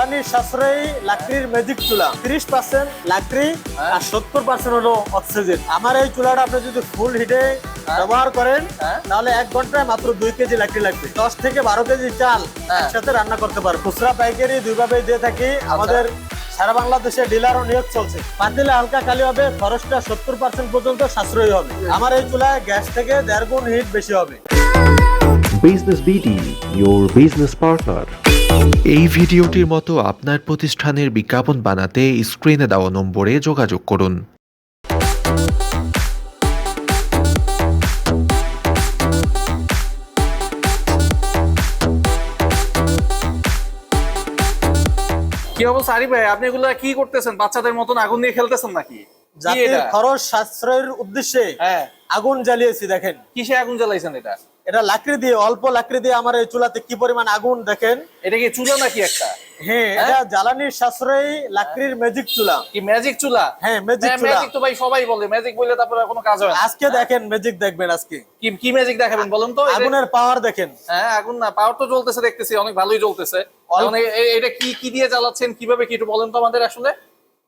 জ্বালানি সাশ্রয়ী লাকড়ির ম্যাজিক চুলা। তিরিশ পার্সেন্ট লাকড়ি হ্যাঁ। আর সত্তর পার্সেন্ট হলো অক্সিজেন আমার এই চুলাটা আপনি যদি ফুল হিটে ব্যবহার করেন হ্যাঁ। তাহলে এক ঘন্টায় মাত্র দুই কেজি লাকড়ি লাগবে। দশ থেকে বারো কেজি চাল হ্যাঁ। একসাথে রান্না করতে পারবে খুচরা পাইকারি দুইভাবেই দিয়ে থাকি। আচ্ছা। আমাদের সারা বাংলাদেশে ডিলারও নিয়োগ চলছে। পাতিলে হালকা কালি হবে খরচটা সত্তর পার্সেন্ট পর্যন্ত সাশ্রয়ী হবে। আমার এই চুলায় গ্যাস থেকে দেড় গুণ হিট বেশি হবে। Business BD your business partner. এই ভিডিওটির মতো আপনার প্রতিষ্ঠানের বিজ্ঞাপন বানাতে স্ক্রিনে দেওয়া নম্বরে যোগাযোগ করুন। কি অবস্থা আরিফ ভাই? আপনি এগুলা কি করতেছেন? বাচ্চাদের মতন আগুন দিয়ে খেলতেছেন নাকি? এটা? খরচ সাশ্রয়ের উদ্দেশ্যে হ্যাঁ। আগুন জ্বালিয়েছি দেখেন। কিসে আগুন জ্বালাইছেন এটা? এটা লাকড়ি দিয়ে অল্প লাকড়ি দিয়ে আমার এই চুলাতে কি পরিমাণ আগুন দেখেন? এটা কি চুলা নাকি একটা? হ্যাঁ এটা জ্বালানির সাশ্রয়ী লাকড়ির ম্যাজিক চুলা। কি ম্যাজিক চুলা? হ্যাঁ ম্যাজিক চুলা। ম্যাজিক তো ভাই সবাই বলে। ম্যাজিক বললে তারপরে কোনো কাজ হয় আজকে দেখেন ম্যাজিক দেখবেন আজকে। কি কি ম্যাজিক দেখাবেন বলুন তো? আগুনের পাওয়ার দেখেন। হ্যাঁ আগুন না পাওয়ার তো জ্বলতেছে দেখতেছি অনেক ভালোই জ্বলতেছে। এ- এটা কি কি দিয়ে জ্বালাচ্ছেন কীভাবে কি একটু বলেন তো আমাদের আসলে?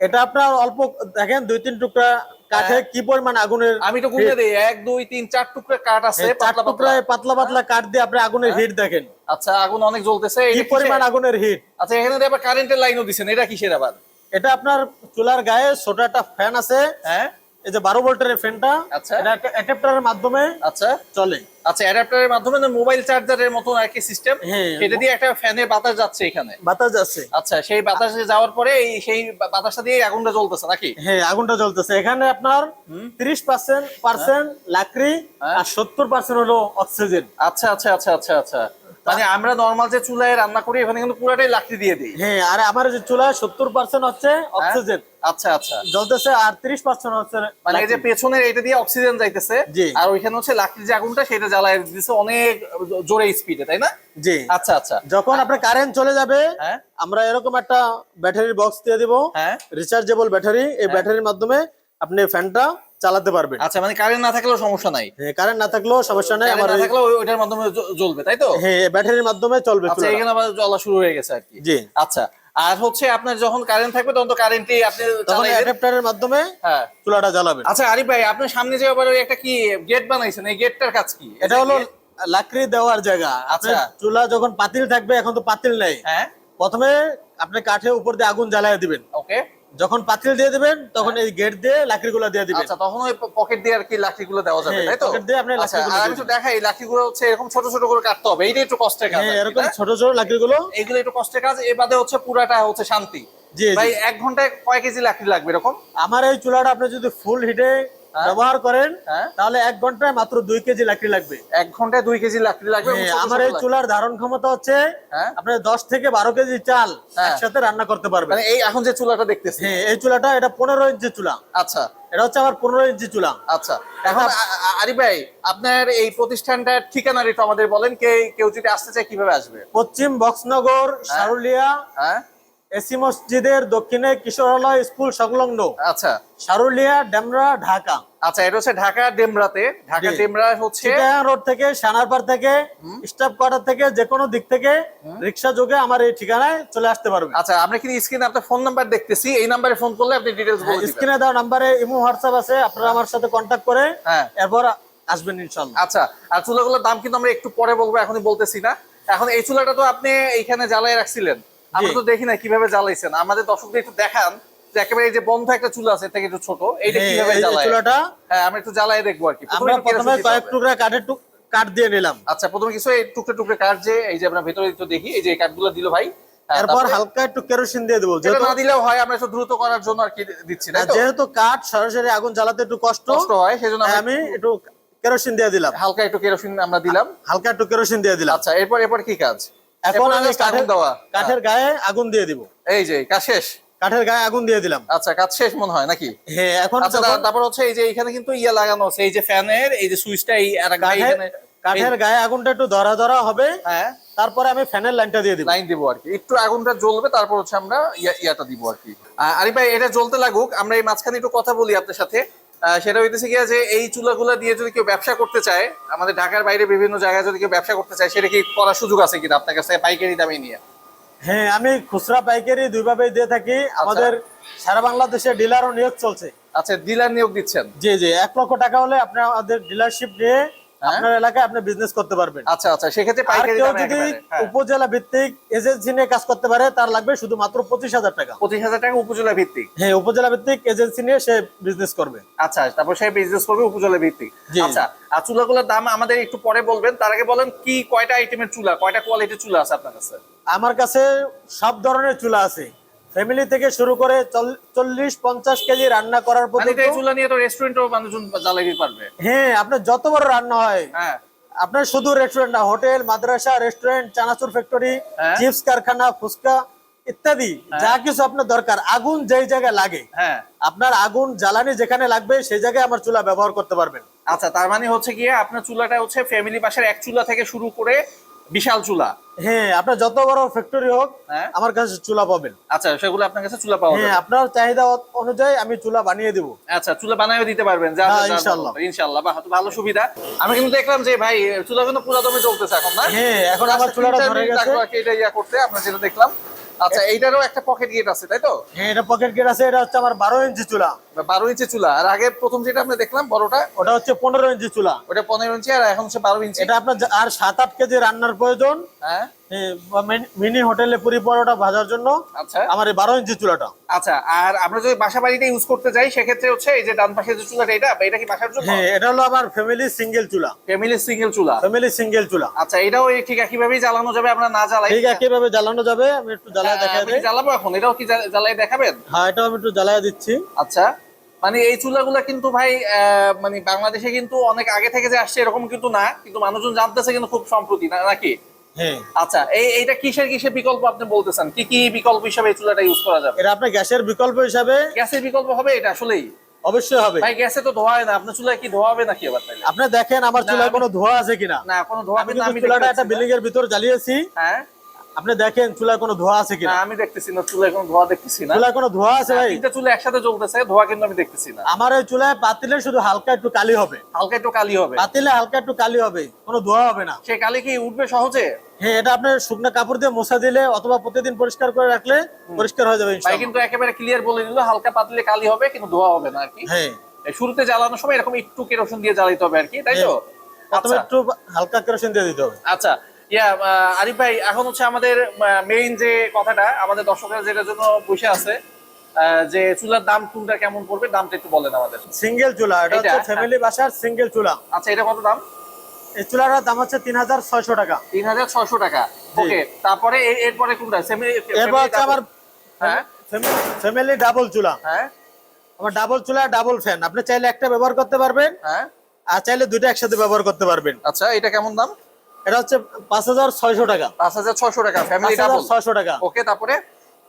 এটা আপনার অল্প দেখেন দুই তিন টুকরা কাঠে হ্যাঁ। কি পরিমাণ আগুনের আমি তো গুনে দিই। এক দুই তিন চার টুকরা কাঠ আছে পাতলা পাতলা। টুকরায় পাতলা পাতলা কাঠ দিয়ে আপনি আগুনের হিট দেখেন। আচ্ছা আগুন অনেক জ্বলতেছে কি পরিমাণ আগুনের হিট আচ্ছা এখানে আবার কারেন্টের লাইনও দিছেন এটা কিসের আবার? এটা আপনার চুলার গায়ে ছোট একটা ফ্যান আছে। হ্যাঁ। এই যে বারো ভোল্টের ফ্যানটা আচ্ছা। এটা অ্যাডাপ্টারের মাধ্যমে আচ্ছা। চলে। আচ্ছা অ্যাডাপ্টারের মাধ্যমে মোবাইল চার্জারের মতন আর কি সিস্টেম। এটা দিয়ে একটা ফ্যানের বাতাস যাচ্ছে এখানে। বাতাস যাচ্ছে। আচ্ছা সেই বাতাসে যাওয়ার পরে এই সেই বাতাসটা দিয়ে আগুনটা জ্বলতেছে নাকি? হ্যাঁ আগুনটা জ্বলতেছে। এখানে আপনার তিরিশ পার্সেন্ট পার্সেন্ট লাকড়ি হ্যাঁ। আর সত্তর পার্সেন্ট হলো অক্সিজেন আচ্ছা আচ্ছা আচ্ছা আচ্ছা আচ্ছা। মানে আমরা নর্মাল যে চুলায় রান্না করি এখানে কিন্তু পুরাটাই লাকড়ি দিয়ে দিই। হ্যাঁ আর আমার যে চুলায় সত্তর পার্সেন্ট হচ্ছে অক্সিজেন আচ্ছা আচ্ছা। জ্বলতেছে আর তিরিশ পার্সেন্ট হচ্ছে মানে এই যে পেছনের এটা দিয়ে অক্সিজেন যাইতেছে আর ওইখানে হচ্ছে লাকড়ির যে আগুনটা সেটা জ্বালায় দিতেছে অনেক জোরে স্পিডে তাই না? জি। আচ্ছা আচ্ছা। যখন আপনার কারেন্ট চলে যাবে হ্যাঁ? আমরা এরকম একটা ব্যাটারির বক্স দিয়ে দিব। হ্যাঁ? রিচার্জেবল ব্যাটারি এই ব্যাটারির মাধ্যমে আপনি ফ্যানটা চালাতে পারবেন আচ্ছা মানে কারেন্ট না থাকলেও সমস্যা নাই। হ্যাঁ কারেন্ট না থাকলেও সমস্যা নেই আমার না থাকলেও ওইটার মাধ্যমে জ্বলবে তাই তো? হ্যাঁ ব্যাটারির মাধ্যমে চলবে আচ্ছা। এখানে আবার জ্বলা শুরু হয়ে গেছে আর কি। জি। আচ্ছা আর হচ্ছে আপনার যখন কারেন্ট থাকবে তখন তো কারেন্টই আপনি তখন অ্যাডাপ্টারের মাধ্যমে হ্যাঁ। চুলাটা জ্বালাবেন। আচ্ছা আরিফ ভাই আপনার সামনে যে আবার একটা কি গেট বানাইছেন এই গেটটার কাজ কি? এটা হলো লাকড়ি দেওয়ার জায়গা। আচ্ছা। আচ্ছা। চুলা যখন পাতিল থাকবে এখন তো পাতিল নেই। হ্যাঁ। প্রথমে আপনি কাঠে উপর দিয়ে আগুন জ্বালায় দিবেন। ওকে যখন পাতিল দিয়ে দিবেন তখন এই গেট দিয়ে লাকড়িগুলো দিয়ে দিবেন। আচ্ছা তখন ওই পকেট দিয়ে আর কি লাঠিগুলো দেওয়া যাবে হ্যাঁ, তাই তো? পকেট দিয়ে আপনি আচ্ছা লাঠিগুলো আর আমি তো দেখাই লাঠিগুলো হচ্ছে এরকম ছোট ছোট করে কাটতে হবে এইটা একটু কষ্টের কাজ হ্যাঁ এরকম ছোট ছোট লাকড়িগুলো। এগুলো একটু কষ্টের কাজ এ বাদে হচ্ছে পুরাটা হচ্ছে শান্তি। ভাই এক ঘন্টায় কয় কেজি লাকড়ি লাগবে এরকম? আমার এই চুলাটা আপনি যদি ফুল হিটে ব্যবহার করেন হ্যাঁ। তাহলে এক ঘন্টায় মাত্র দুই কেজি লাকড়ি লাগবে। এক ঘন্টায় দুই কেজি লাকড়ি লাগবে হ্যাঁ, আমার এই চুলার ধারণ ক্ষমতা হচ্ছে হ্যাঁ। আপনি দশ থেকে বারো কেজি চাল হ্যাঁ। একসাথে রান্না করতে পারবেন। মানে এই এখন যে চুলাটা দেখতেছি। হ্যাঁ এই চুলাটা এটা পনেরো ইঞ্চি চুলা। আচ্ছা। এটা হচ্ছে আমার পনেরো ইঞ্চি চুলা। আচ্ছা। এখন আ- আ- ভাই আপনার এই প্রতিষ্ঠানটার ঠিকানাটা আমাদের বলেন কে কেউ যদি আসতে চায় কীভাবে আসবে? পশ্চিম বক্সনগর সারুলিয়া হ্যাঁ। এসি মসজিদের দক্ষিণে কিশোরালয় স্কুল সংলগ্ন। আচ্ছা। সারুলিয়া ডেমরা ঢাকা। আচ্ছা এটা হচ্ছে ঢাকা ডেমরাতে। ঢাকা ডেমরা হচ্ছে রোড থেকে সানারপাড় থেকে স্টাফ কোয়ার্টার থেকে যে কোনো দিক থেকে রিক্সা যোগে আমার এই ঠিকানায় চলে আসতে পারবে আচ্ছা আমরা কিন্তু স্ক্রিনে আপনার ফোন নাম্বার দেখতেছি। এই নাম্বারে ফোন করলে আপনি ডিটেলস বলে দিবেন। স্ক্রিনে দেওয়া নাম্বারে ইমো হোয়াটসঅ্যাপ আছে আপনারা আমার সাথে কন্ট্যাক্ট করে হ্যাঁ। এরপর আসবেন ইনশাল্লাহ আচ্ছা আর চুলাগুলোর দাম কিন্তু আমরা একটু পরে বলব এখনই বলতেছি না। এখন এই চুলাটা তো আপনি এইখানে জ্বালায় রাখছিলেন। আমরা তো দেখি না কীভাবে জ্বালাইছেন। আমাদের দর্শকদের একটু দেখান যে একেবারে এই যে বন্ধ একটা চুলা আছে থেকে একটু ছোট। এইটা হ্যাঁ, কীভাবে জ্বালায়? চুলাটা। হ্যাঁ আমরা একটু জ্বালায় দেখব আর কি। আমরা প্রথমে কয়েক টুকরা কাঠের কাঠ দিয়ে নিলাম। আচ্ছা প্রথমে কিছু এই টুকরে টুকরে কাঠ যে এই যে আমরা ভেতরে একটু দেখি এই যে কাঠগুলো দিল ভাই। হ্যাঁ, হালকা একটু কেরোসিন দিয়ে দেবো। যেহেতু না দিলেও হয় আমরা একটু দ্রুত করার জন্য আর কি দিচ্ছি তো? যেহেতু কাঠ সরাসরি আগুন জ্বালাতে একটু কষ্ট। কষ্ট হয় সেজন্য আমি একটু কেরোসিন দিয়ে দিলাম। হালকা একটু কেরোসিন আমরা দিলাম। হালকা একটু কেরোসিন দিয়ে দিলাম। আচ্ছা এরপর এরপর কি কাজ? এখন আমি কাঠের দেওয়া। কাঠের গায়ে আগুন দিয়ে দিব। এই যে কাজ শেষ? কাঠের গায়ে আগুন দিয়ে দিলাম। আচ্ছা কাজ শেষ মনে হয় নাকি? হ্যাঁ এখন আচ্ছা তারপর হচ্ছে এই যে এখানে কিন্তু ইয়া লাগানো আছে এই যে ফ্যানের এই যে সুইচটা এই আর কাঠের গায়ে আগুনটা একটু ধরা ধরা হবে। হ্যাঁ। তারপরে আমি ফ্যানের লাইনটা দিয়ে দিব। লাইন দিব আর কি। একটু আগুনটা জ্বলবে তারপর হচ্ছে আমরা ইয়াটা দিব আর কি। আরিফ ভাই এটা জ্বলতে লাগুক। আমরা এই মাঝখানে একটু কথা বলি আপনার সাথে। সেটা হইতেছে গিয়া যে এই চুলাগুলা দিয়ে যদি কেউ ব্যবসা করতে চায় আমাদের ঢাকার বাইরে বিভিন্ন জায়গায় যদি কেউ ব্যবসা করতে চায় সেটা কি করার সুযোগ আছে কিনা আপনার কাছে পাইকারি দামে নিয়ে? হ্যাঁ আমি খুচরা পাইকারি দুইভাবেই দিয়ে থাকি। আমাদের সারা বাংলাদেশে ডিলারও নিয়োগ চলছে। আচ্ছা ডিলার নিয়োগ দিচ্ছেন? জি জি এক লক্ষ টাকা হলে আপনি আমাদের ডিলারশিপ নিয়ে আপনার এলাকায় আপনি বিজনেস করতে পারবেন। আচ্ছা আচ্ছা সেক্ষেত্রে পাইকারি দামে যদি হ্যাঁ। উপজেলা ভিত্তিক এজেন্সি নিয়ে কাজ করতে পারে তার লাগবে শুধুমাত্র পঁচিশ হাজার টাকা। পঁচিশ হাজার টাকা উপজেলা ভিত্তিক? হ্যাঁ উপজেলা ভিত্তিক এজেন্সি নিয়ে সে বিজনেস করবে। আচ্ছা তারপর সে বিজনেস করবে উপজেলা ভিত্তিক। আচ্ছা আর চুলাগুলোর দাম আমাদের একটু পরে বলবেন। তার আগে বলেন কি কয়টা আইটেমের চুলা? কয়টা কোয়ালিটির চুলা আছে আপনার কাছে? আমার কাছে সব ধরনের চুলা আছে। ফ্যামিলি থেকে শুরু করে চল্লিশ পঞ্চাশ কেজি রান্না করার মানে পর্যন্ত তো এই চুলা নিয়ে তো রেস্টুরেন্টও মানুষজন জ্বালাই পারবে। হ্যাঁ আপনার যত বড় রান্না হয় হ্যাঁ। আপনার শুধু রেস্টুরেন্ট না হোটেল মাদ্রাসা রেস্টুরেন্ট চানাচুর ফ্যাক্টরি হ্যাঁ। চিপস কারখানা ফুচকা ইত্যাদি যা কিছু আপনার দরকার আগুন যেই জায়গায় লাগে হ্যাঁ। আপনার আগুন জ্বালানি যেখানে লাগবে সেই জায়গায় আমার চুলা ব্যবহার করতে পারবেন। আচ্ছা তার মানে হচ্ছে গিয়ে আপনার চুলাটা হচ্ছে ফ্যামিলি বাসার এক চুলা থেকে শুরু করে বিশাল চুলা। হ্যাঁ আপনার যত বড় ফ্যাক্টরি হোক হ্যাঁ। আমার কাছে চুলা পাবেন। আচ্ছা সেগুলো আপনার কাছে চুলা পাওয়া হ্যাঁ আপনার চাহিদা অনুযায়ী আমি চুলা বানিয়ে দিব। আচ্ছা চুলা বানায়ও দিতে পারবেন যা হ্যাঁ, যা- ইনশাল্লাহ। ইনশাল্লাহ বাহ তো ভালো সুবিধা। আমি কিন্তু দেখলাম যে ভাই চুলা কিন্তু পুরো দমে চলতেছে এখন না? হ্যাঁ এখন আমার আচ্ছা, চুলাটা ধরে গেছে। এটা ইয়া করতে আমরা যেটা দেখলাম। আচ্ছা এইটারও একটা পকেট গেট আছে তাই তো? হ্যাঁ এটা পকেট গেট আছে এটা হচ্ছে আমার বারো ইঞ্চি চুলা। বারো ইঞ্চি চুলা। আর আগে প্রথম যেটা আমরা দেখলাম বড়টা ওটা হচ্ছে পনেরো ইঞ্চি চুলা। ওটা পনেরো ইঞ্চি আর এখন হচ্ছে বারো ইঞ্চি। এটা আপনার আর সাত আট কেজি রান্নার প্রয়োজন। হ্যাঁ। মিনি হোটেলে পুরি পরোটা ভাজার জন্য। আচ্ছা। আমার এই বারো ইঞ্চি চুলাটা। আচ্ছা আর আমরা যদি বাসা বাড়িতে ইউজ করতে যাই সেক্ষেত্রে হচ্ছে এই যে ডান পাশে যে চুলাটা এটা এটা কি বাসার জন্য? হ্যাঁ এটা হলো আমার ফ্যামিলি সিঙ্গেল চুলা। ফ্যামিলি সিঙ্গেল চুলা। ফ্যামিলি সিঙ্গেল চুলা। আচ্ছা এটাও ঠিক একইভাবেই জ্বালানো যাবে আমরা না জ্বালাই। ঠিক আছে কীভাবে জ্বালানো যাবে আমি একটু জ্বালায় হ্যাঁ, দেখাই আপনি জ্বালাবো এখন এটাও কি জ্বা- জ্বালাই দেখাবেন? হ্যাঁ এটাও আমি একটু জ্বালায় দিচ্ছি। আচ্ছা। মানে এই চুলাগুলা কিন্তু ভাই মানে বাংলাদেশে কিন্তু অনেক আগে থেকে যে আসছে এরকম কিন্তু না কিন্তু মানুষজন জানতেছে কিন্তু খুব সম্প্রতি নাকি? হ্যাঁ। আচ্ছা এই এইটা কিসের কিসের বিকল্প আপনি বলতেছেন? কি কি বিকল্প হিসাবে এই চুলাটা ইউজ করা যাবে? এটা আপনার গ্যাসের বিকল্প হিসাবে? গ্যাসের বিকল্প হবে এটা আসলেই। অবশ্যই হবে। ভাই গ্যাসে তো ধোয়া হয় না আপনার চুলায় কি ধোয়া হবে নাকি আবার আপনি দেখেন আমার চুলায় কোনো ধোয়া আছে কিনা? না কোনো ধোয়া আমি চুলাটা একটা বিল্ডিং এর ভিতর জ্বালিয়েছি। হ্যাঁ। আপনি দেখেন চুলায় কোনো ধোয়া আছে কিনা? আমি দেখতেছি না চুলায় কোনো ধোয়া দেখতেছি না। চুলায় কোনো ধোয়া আছে ভাই? তিনটা চুলা একসাথে জ্বলতেছে ধোয়া কিন্তু আমি দেখতেছি না। আমার এই চুলায় পাতিলে শুধু হালকা একটু কালি হবে। হালকা একটু কালি হবে। পাতিলে হালকা একটু কালি হবে কোনো ধোয়া হবে না। সে কালি কি উঠবে সহজে? হ্যাঁ এটা আপনি শুকনো কাপড় দিয়ে মোছা দিলে অথবা প্রতিদিন পরিষ্কার করে রাখলে পরিষ্কার হয়ে যাবে ভাই কিন্তু একেবারে ক্লিয়ার বলে দিল হালকা পাতলে কালি হবে কিন্তু ধোয়া হবে না আর কি। হ্যাঁ। এই শুরুতে জ্বালানোর সময় এরকম একটু কেরোসিন দিয়ে জ্বালাইতে হবে আর কি তাই তো? প্রথমে আচ্ছা। একটু হালকা কেরোসিন দিয়ে দিতে হবে। আচ্ছা ইয়া আরিফ ভাই এখন হচ্ছে আমাদের মেইন যে কথাটা আমাদের দর্শকরা যেটার জন্য বসে আছে যে চুলার দাম কোনটা কেমন পড়বে দামটা একটু বলেন আমাদের। সিঙ্গেল চুলা এটা? হচ্ছে ফ্যামিলি বাসার সিঙ্গেল চুলা। আচ্ছা এটা কত দাম? এই চুলাটার দাম হচ্ছে তিন হাজার ছয়শো টাকা। তিন হাজার ছয়শো টাকা। ওকে তারপরে এরপরে কোনটা? এরপর হচ্ছে আমার হ্যাঁ। ফ্যামিলি ডাবল চুলা। হ্যাঁ। আমার ডাবল চুলা ডাবল ফ্যান আপনি চাইলে একটা ব্যবহার করতে পারবেন হ্যাঁ। আর চাইলে দুইটা একসাথে ব্যবহার করতে পারবেন। আচ্ছা এটা কেমন দাম? এটা হচ্ছে পাঁচ হাজার ছয়শো টাকা। পাঁচ হাজার ছয়শো টাকা ফ্যামিলি ডাবল ছয়শো টাকা। ওকে তারপরে?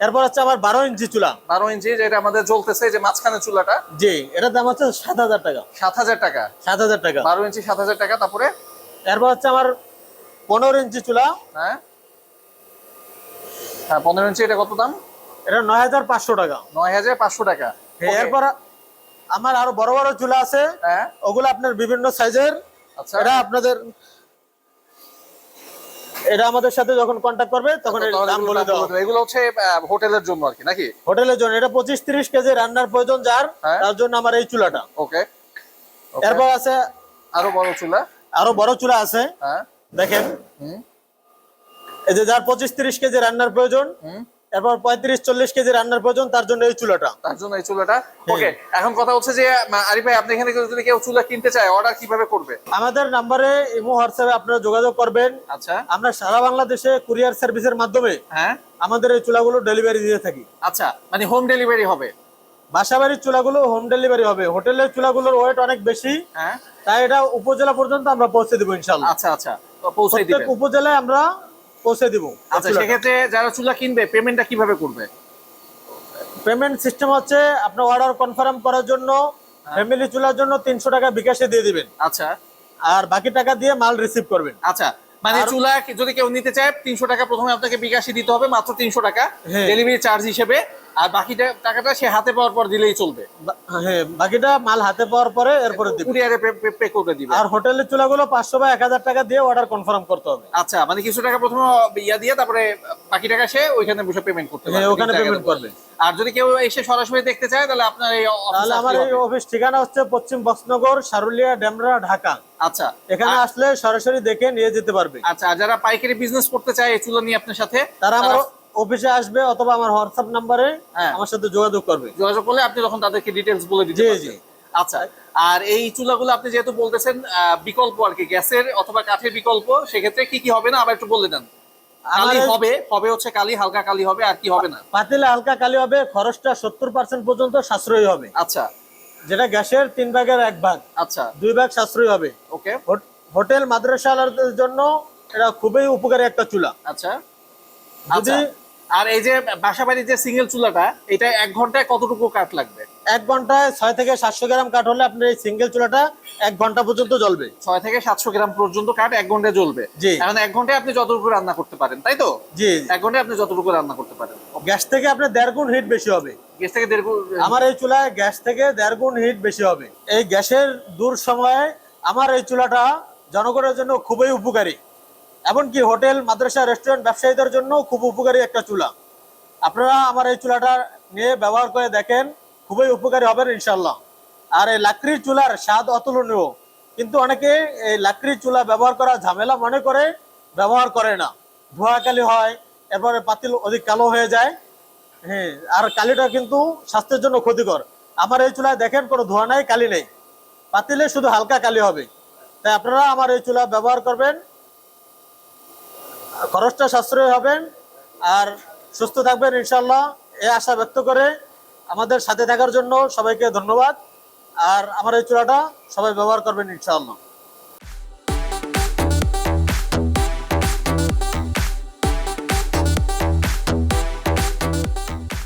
এরপর হচ্ছে আমার বারো ইঞ্চি চুলা। বারো ইঞ্চি যেটা আমাদের জ্বলতেছে যে মাঝখানে চুলাটা। জি এটার দাম হচ্ছে সাত হাজার টাকা। সাত হাজার টাকা। সাত হাজার টাকা। বারো ইঞ্চি সাত হাজার টাকা তারপরে? এরপর হচ্ছে আমার পনেরো ইঞ্চি চুলা। হ্যাঁ। হ্যাঁ পনেরো ইঞ্চি এটা কত দাম? এটা নয় হাজার পাঁচশো টাকা। নয় হাজার পাঁচশো টাকা। এরপর আমার আরও বড় বড় চুলা আছে। হ্যাঁ। ওগুলো আপনার বিভিন্ন সাইজের আচ্ছা। এটা আপনাদের এটা আমাদের সাথে যখন কন্ট্যাক্ট করবে তখন দাম বলে দেওয়া এগুলো হচ্ছে হোটেলের জন্য আর কি নাকি? হোটেলের জন্য। এটা পঁচিশ তিরিশ কেজি রান্নার প্রয়োজন যার হ্যাঁ। তার জন্য আমার এই চুলাটা। ওকে। এরপর আছে আরও বড় চুলা? আরও বড় চুলা আছে। হ্যাঁ। দেখেন। হুম। এই যে যার পঁচিশ তিরিশ কেজি রান্নার প্রয়োজন হুম। এরপর পঁয়ত্রিশ চল্লিশ কেজি রান্নার প্রয়োজন তার জন্য এই চুলাটা। তার জন্য এই চুলাটা। ওকে এখন কথা হচ্ছে যে আরিফ ভাই আপনি এখানে যদি কেউ চুলা কিনতে চায় অর্ডার কীভাবে করবে? আমাদের নাম্বারে ইমো হোয়াটসঅ্যাপে আপনারা যোগাযোগ করবেন। আচ্ছা। আমরা সারা বাংলাদেশে কুরিয়ার সার্ভিসের মাধ্যমে হ্যাঁ। আমাদের এই চুলাগুলো ডেলিভারি দিয়ে থাকি। আচ্ছা মানে হোম ডেলিভারি হবে? বাসাবাড়ির চুলাগুলো হোম ডেলিভারি হবে। হোটেলের চুলাগুলোর ওয়েট অনেক বেশি। হ্যাঁ। তাই এটা উপজেলা পর্যন্ত আমরা পৌঁছে দিব ইনশাল্লাহ আচ্ছা আচ্ছা। দিবেন। উপজেলায় আমরা পৌঁছে দিব। আচ্ছা সেক্ষেত্রে যারা চুলা কিনবে পেমেন্টটা কীভাবে করবে? পেমেন্ট সিস্টেম হচ্ছে আপনার অর্ডার কনফার্ম করার জন্য ফ্যামিলি চুলার জন্য তিনশো টাকা বিকাশে দিয়ে দিবেন। আচ্ছা। আর বাকি টাকা দিয়ে মাল রিসিভ করবেন। আচ্ছা মানে চুলা যদি কেউ নিতে চায় তিনশো টাকা প্রথমে আপনাকে বিকাশে দিতে হবে মাত্র তিনশো টাকা। হ্যাঁ। ডেলিভারি চার্জ হিসেবে। আর বাকিটা টাকাটা সে হাতে পাওয়ার পর দিলেই চলবে। হ্যাঁ বাকিটা মাল হাতে পাওয়ার পরে এরপরে দিবে। কুরিয়ারে পে করে দিবে। আর হোটেলের চুলাগুলো পাঁচশো বা এক হাজার টাকা দিয়ে অর্ডার কনফার্ম করতে হবে। আচ্ছা মানে কিছু টাকা প্রথমে ইয়া দিয়ে তারপরে বাকি টাকা সে ওইখানে বসে পেমেন্ট করতে হ্যাঁ পারবে ওখানে পেমেন্ট করবে। আর যদি কেউ এসে সরাসরি দেখতে চায় তাহলে আপনার এই তাহলে আমার এই অফিস ঠিকানা হচ্ছে পশ্চিম বক্সনগর সারুলিয়া ডেমরা ঢাকা। আচ্ছা এখানে আসলে সরাসরি দেখে নিয়ে যেতে পারবে। আচ্ছা যারা পাইকারি বিজনেস করতে চায় এই চুলা নিয়ে আপনার সাথে তারা আমার অফিসে আসবে অথবা আমার হোয়াটসঅ্যাপ নাম্বারে হ্যাঁ। আমার সাথে যোগাযোগ করবে। যোগাযোগ করলে আপনি তখন তাদেরকে ডিটেলস বলে দিতে জি। আচ্ছা আর এই চুলাগুলো আপনি যেহেতু বলতেছেন বিকল্প আর কি গ্যাসের অথবা কাঠের বিকল্প সেক্ষেত্রে কি কি হবে না? আবার একটু বলে দেন। কালি হবে হবে হচ্ছে কালি হালকা কালি হবে আর কি হবে না? পাতিলে হালকা কালি হবে খরচটা সত্তর পার্সেন্ট পর্যন্ত সাশ্রয়ী হবে। আচ্ছা। যেটা গ্যাসের তিন ভাগের এক ভাগ। আচ্ছা। দুই ভাগ সাশ্রয়ী হবে। ওকে হোট- হোটেল মাদ্রাসালাদের জন্য এটা খুবই উপকারী একটা চুলা। আচ্ছা। যদি আচ্ছা আর এই যে বাসা বাড়ির যে সিঙ্গেল চুলাটা এটা এক ঘন্টায় কতটুকু কাঠ লাগবে? এক ঘন্টায় ছয় থেকে সাতশো গ্রাম কাঠ হলে আপনার এই সিঙ্গেল চুলাটা এক ঘণ্টা পর্যন্ত জ্বলবে। ছয় থেকে সাতশো গ্রাম পর্যন্ত কাঠ এক ঘন্টায় জ্বলবে। জি। এখন এক ঘন্টায় আপনি যতটুকু রান্না করতে পারেন তাই তো? জি এক ঘন্টায় আপনি যতটুকু রান্না করতে পারেন। গ্যাস থেকে আপনার দেড় গুণ হিট বেশি হবে। গ্যাস থেকে দেড় গুণ- আমার এই চুলায় গ্যাস থেকে দেড় গুণ হিট বেশি হবে। এই গ্যাসের দূর সময়ে আমার এই চুলাটা জনগণের জন্য খুবই উপকারী। এমনকি হোটেল, মাদ্রাসা, রেস্টুরেন্ট ব্যবসায়ীদের জন্য খুব উপকারী একটা চুলা। আপনারা আমার এই চুলাটা নিয়ে ব্যবহার করে দেখেন, খুবই উপকারী হবেন ইনশাল্লাহ আর এই লাকড়ির চুলার স্বাদ অতুলনীয়। কিন্তু অনেকে এই লাকড়ির চুলা ব্যবহার করা ঝামেলা মনে করে, ব্যবহার করে না। ধোয়াকালি হয়, এরপরে পাতিল অধিক কালো হয়ে যায়। হ্যাঁ আর কালিটা কিন্তু স্বাস্থ্যের জন্য ক্ষতিকর। আমার এই চুলায় দেখেন, কোনো ধোয়া নাই, কালি নেই। পাতিলে শুধু হালকা কালি হবে। তাই আপনারা আমার এই চুলা ব্যবহার করবেন। খরচটা সাশ্রয় হবেন আর সুস্থ থাকবেন ইনশাল্লাহ এ আশা ব্যক্ত করে আমাদের সাথে থাকার জন্য সবাইকে ধন্যবাদ। আর আমার এই চূড়াটা সবাই ব্যবহার করবেন ইনশাআল্লাহ।